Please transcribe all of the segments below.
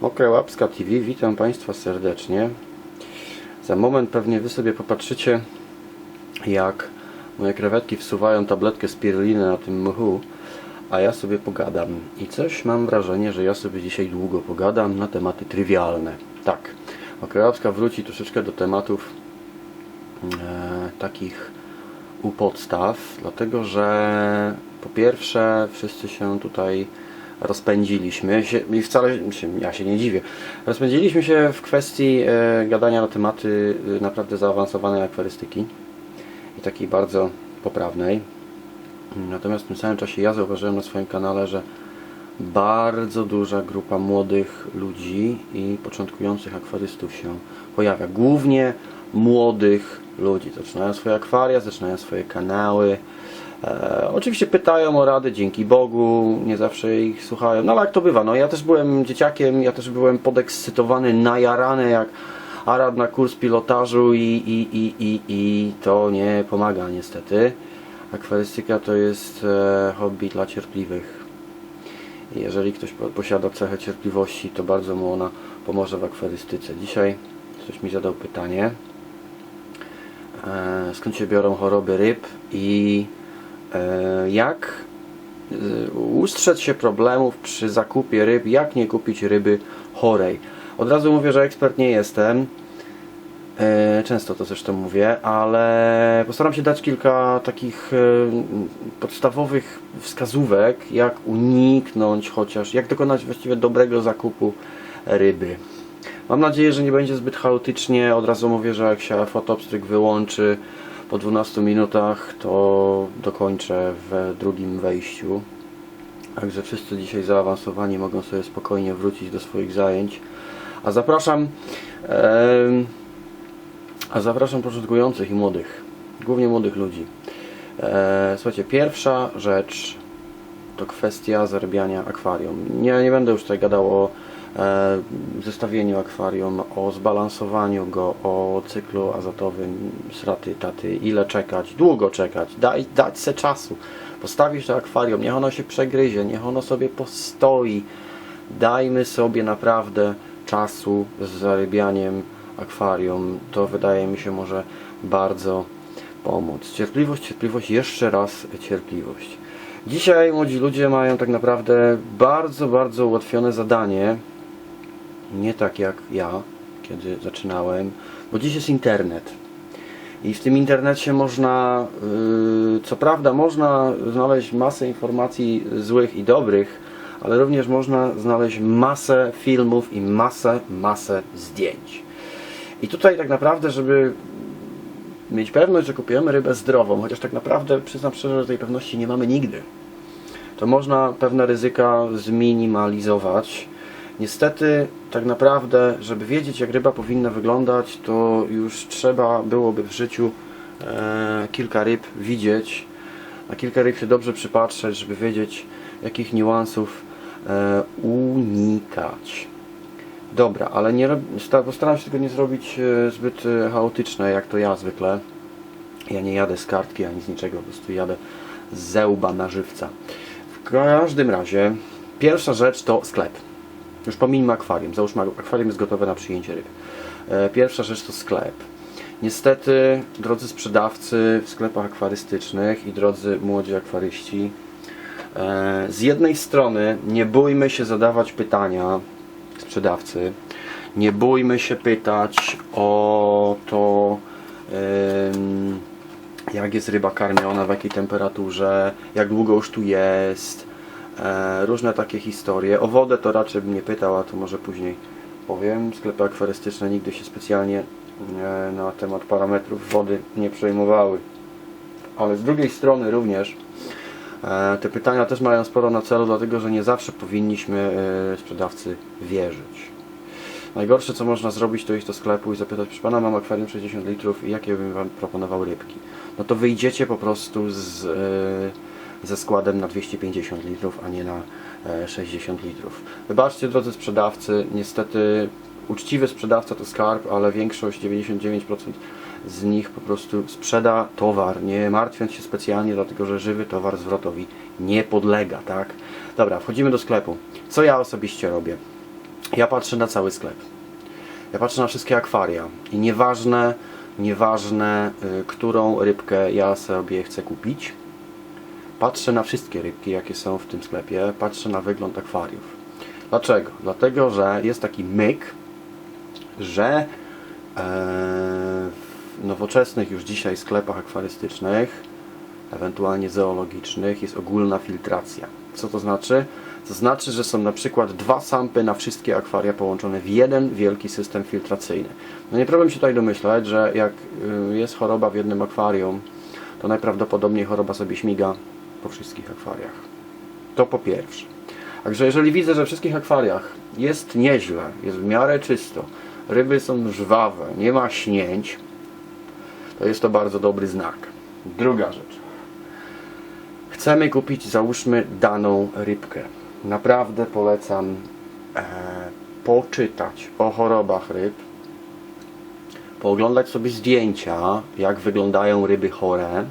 Mokra Łapska TV, witam Państwa serdecznie. Za moment pewnie Wy sobie popatrzycie, jak moje krewetki wsuwają tabletkę spiruliny na tym mchu, a ja sobie pogadam. I coś mam wrażenie, że ja sobie dzisiaj długo pogadam na tematy trywialne. Tak, Mokra Łapska wróci troszeczkę do tematów e, takich u podstaw, dlatego że po pierwsze wszyscy się tutaj rozpędziliśmy się, i wcale się, ja się nie dziwię. Rozpędziliśmy się w kwestii e, gadania na tematy e, naprawdę zaawansowanej akwarystyki i takiej bardzo poprawnej. Natomiast w tym samym czasie ja zauważyłem na swoim kanale, że bardzo duża grupa młodych ludzi i początkujących akwarystów się pojawia. Głównie młodych ludzi. Zaczynają swoje akwaria, zaczynają swoje kanały. E, oczywiście pytają o rady, dzięki Bogu, nie zawsze ich słuchają. No ale jak to bywa, no ja też byłem dzieciakiem, ja też byłem podekscytowany, najarany jak Arab na kurs pilotażu i, i, i, i, i to nie pomaga niestety. Akwarystyka to jest e, hobby dla cierpliwych. Jeżeli ktoś po- posiada cechę cierpliwości, to bardzo mu ona pomoże w akwarystyce. Dzisiaj ktoś mi zadał pytanie, e, skąd się biorą choroby ryb i jak e, ustrzec się problemów przy zakupie ryb, jak nie kupić ryby chorej. Od razu mówię, że ekspert nie jestem. E, Często to zresztą mówię, ale postaram się dać kilka takich e, podstawowych wskazówek, jak uniknąć chociaż, jak dokonać właściwie dobrego zakupu ryby. Mam nadzieję, że nie będzie zbyt chaotycznie. Od razu mówię, że jak się fotopstryk wyłączy po 12 minutach, to dokończę w drugim wejściu. Także wszyscy dzisiaj zaawansowani mogą sobie spokojnie wrócić do swoich zajęć. A zapraszam, em, a zapraszam początkujących i młodych, głównie młodych ludzi. E, słuchajcie, pierwsza rzecz to kwestia zarabiania akwarium. Nie, nie będę już tutaj gadał o e, zestawieniu akwarium, o zbalansowaniu go, o cyklu azotowym, sraty, taty, ile czekać, długo czekać, daj, dać se czasu. Postawisz to akwarium, niech ono się przegryzie, niech ono sobie postoi. Dajmy sobie naprawdę czasu z zarybianiem akwarium. To wydaje mi się może bardzo pomóc. Cierpliwość, cierpliwość, jeszcze raz cierpliwość. Dzisiaj młodzi ludzie mają tak naprawdę bardzo, bardzo ułatwione zadanie. Nie tak jak ja, kiedy zaczynałem, bo dziś jest internet. I w tym internecie można, yy, co prawda, można znaleźć masę informacji złych i dobrych, ale również można znaleźć masę filmów i masę, masę zdjęć. I tutaj tak naprawdę, żeby mieć pewność, że kupujemy rybę zdrową, chociaż tak naprawdę przyznam szczerze, że tej pewności nie mamy nigdy, to można pewne ryzyka zminimalizować. Niestety, tak naprawdę, żeby wiedzieć, jak ryba powinna wyglądać, to już trzeba byłoby w życiu e, kilka ryb widzieć, na kilka ryb się dobrze przypatrzeć, żeby wiedzieć, jakich niuansów e, unikać. Dobra, ale nie postaram się tego nie zrobić e, zbyt e, chaotyczne, jak to ja zwykle. Ja nie jadę z kartki ani z niczego, po prostu jadę z zełba na żywca. W każdym razie, pierwsza rzecz to sklep. Już pomińmy akwarium. Załóżmy, akwarium jest gotowe na przyjęcie ryb. E, Pierwsza rzecz to sklep. Niestety, drodzy sprzedawcy w sklepach akwarystycznych i drodzy młodzi akwaryści, e, z jednej strony nie bójmy się zadawać pytania sprzedawcy, nie bójmy się pytać o to, jak jest ryba karmiona, w jakiej temperaturze, jak długo już tu jest, różne takie historie. O wodę to raczej bym nie pytał, a to może później powiem. Sklepy akwarystyczne nigdy się specjalnie e, na temat parametrów wody nie przejmowały. Ale z drugiej strony również e, te pytania też mają sporo na celu, dlatego że nie zawsze powinniśmy e, sprzedawcy wierzyć. Najgorsze co można zrobić to iść do sklepu i zapytać, proszę pana mam akwarium 60 litrów i jakie bym wam proponował rybki. No to wyjdziecie po prostu z, e, ze składem na 250 litrów, a nie na e, 60 litrów. Wybaczcie drodzy sprzedawcy, niestety uczciwy sprzedawca to skarb, ale większość, 99% z nich po prostu sprzeda towar, nie martwiąc się specjalnie, dlatego że żywy towar zwrotowi nie podlega, tak? Dobra, wchodzimy do sklepu. Co ja osobiście robię? Ja patrzę na cały sklep. Ja patrzę na wszystkie akwaria i nieważne, nieważne, y, którą rybkę ja sobie chcę kupić, patrzę na wszystkie rybki, jakie są w tym sklepie, patrzę na wygląd akwariów. Dlaczego? Dlatego, że jest taki myk, że e, w nowoczesnych już dzisiaj sklepach akwarystycznych, ewentualnie zoologicznych, jest ogólna filtracja. Co to znaczy? To znaczy, że są na przykład dwa sampy na wszystkie akwaria połączone w jeden wielki system filtracyjny. No nie problem się tutaj domyślać, że jak y, jest choroba w jednym akwarium, to najprawdopodobniej choroba sobie śmiga po wszystkich akwariach. To po pierwsze. Także jeżeli widzę, że w wszystkich akwariach jest nieźle, jest w miarę czysto, ryby są żwawe, nie ma śnięć, to jest to bardzo dobry znak. Druga rzecz. Chcemy kupić, załóżmy, daną rybkę. Naprawdę polecam e, poczytać o chorobach ryb, pooglądać sobie zdjęcia, jak wyglądają ryby chore.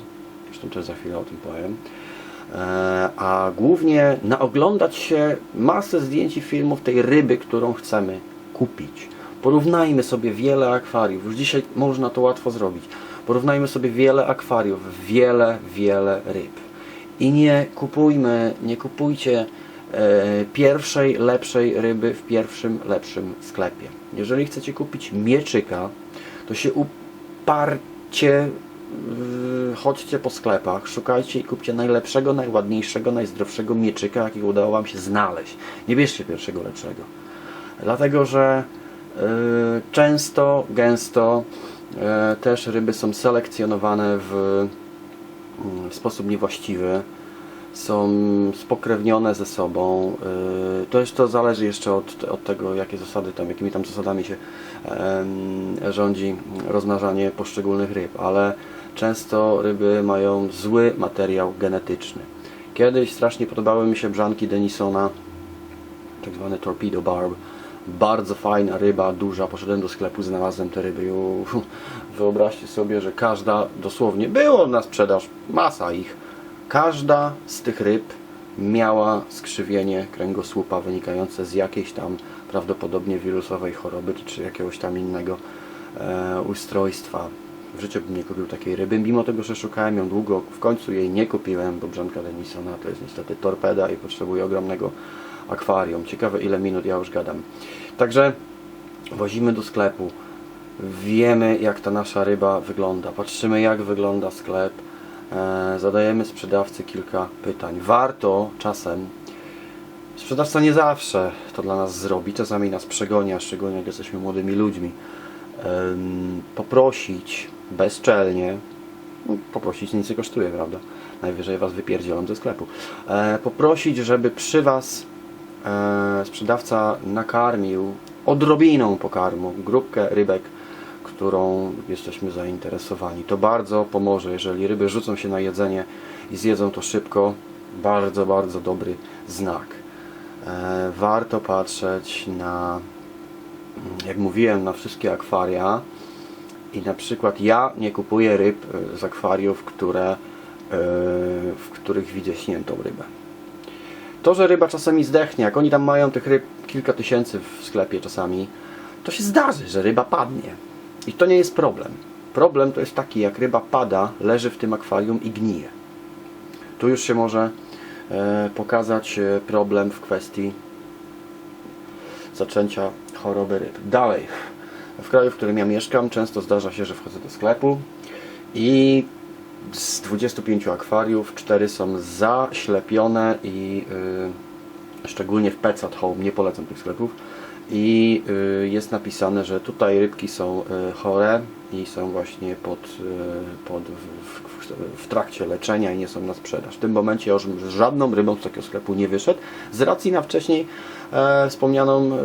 Zresztą też za chwilę o tym powiem. E, a głównie naoglądać się masę zdjęć i filmów tej ryby, którą chcemy kupić. Porównajmy sobie wiele akwariów. Już dzisiaj można to łatwo zrobić. Porównajmy sobie wiele akwariów, wiele, wiele ryb. I nie kupujmy, nie kupujcie e, pierwszej, lepszej ryby w pierwszym, lepszym sklepie. Jeżeli chcecie kupić mieczyka, to się uparcie chodźcie po sklepach, szukajcie i kupcie najlepszego, najładniejszego, najzdrowszego mieczyka, jakiego udało Wam się znaleźć. Nie bierzcie pierwszego lepszego. Dlatego, że yy, często, gęsto yy, też ryby są selekcjonowane w, w sposób niewłaściwy są spokrewnione ze sobą. Yy, To to zależy jeszcze od, od tego, jakie zasady tam, jakimi tam zasadami się rządzi rozmnażanie poszczególnych ryb, ale często ryby mają zły materiał genetyczny. Kiedyś strasznie podobały mi się brzanki Denisona, tak zwane torpedo barb. Bardzo fajna ryba, duża. Poszedłem do sklepu, znalazłem te ryby. Wyobraźcie sobie, że każda, dosłownie, było na sprzedaż, masa ich. Każda z tych ryb miała skrzywienie kręgosłupa wynikające z jakiejś tam prawdopodobnie wirusowej choroby czy jakiegoś tam innego e, ustrojstwa. W życiu bym nie kupił takiej ryby, mimo tego, że szukałem ją długo, w końcu jej nie kupiłem, bo brzanka Denisona to jest niestety torpeda i potrzebuje ogromnego akwarium. Ciekawe ile minut ja już gadam. Także wozimy do sklepu, wiemy jak ta nasza ryba wygląda, patrzymy jak wygląda sklep, e, zadajemy sprzedawcy kilka pytań. Warto czasem, sprzedawca nie zawsze to dla nas zrobi, czasami nas przegonia, szczególnie jak jesteśmy młodymi ludźmi, poprosić bezczelnie, poprosić nic nie kosztuje, prawda? Najwyżej was wypierdzielam ze sklepu. E, poprosić, żeby przy was e, sprzedawca nakarmił odrobiną pokarmu, grupkę rybek, którą jesteśmy zainteresowani. To bardzo pomoże, jeżeli ryby rzucą się na jedzenie i zjedzą to szybko. Bardzo, bardzo dobry znak. E, warto patrzeć na, jak mówiłem, na wszystkie akwaria i na przykład ja nie kupuję ryb e, z akwariów, które, e, w których widzę śniętą rybę. To, że ryba czasami zdechnie, jak oni tam mają tych ryb kilka tysięcy w sklepie czasami, to się zdarzy, że ryba padnie. I to nie jest problem. Problem to jest taki, jak ryba pada, leży w tym akwarium i gnije. Tu już się może e, pokazać problem w kwestii zaczęcia choroby ryb. Dalej, w kraju, w którym ja mieszkam, często zdarza się, że wchodzę do sklepu i z 25 akwariów 4 są zaślepione i y, szczególnie w Pets at Home, nie polecam tych sklepów i y, jest napisane, że tutaj rybki są y, chore i są właśnie pod, y, pod w, w, w trakcie leczenia i nie są na sprzedaż. W tym momencie już żadną rybą z takiego sklepu nie wyszedł z racji na wcześniej e, wspomnianą e,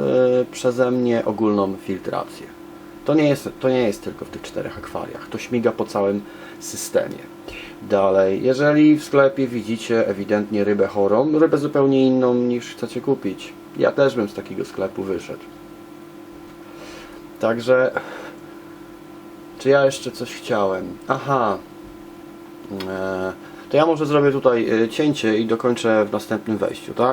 przeze mnie ogólną filtrację. To nie, jest, to nie jest tylko w tych czterech akwariach. To śmiga po całym systemie. Dalej, jeżeli w sklepie widzicie ewidentnie rybę chorą, rybę zupełnie inną niż chcecie kupić, ja też bym z takiego sklepu wyszedł. Także, czy ja jeszcze coś chciałem? Aha, e, to ja może zrobię tutaj e, cięcie i dokończę w następnym wejściu, tak?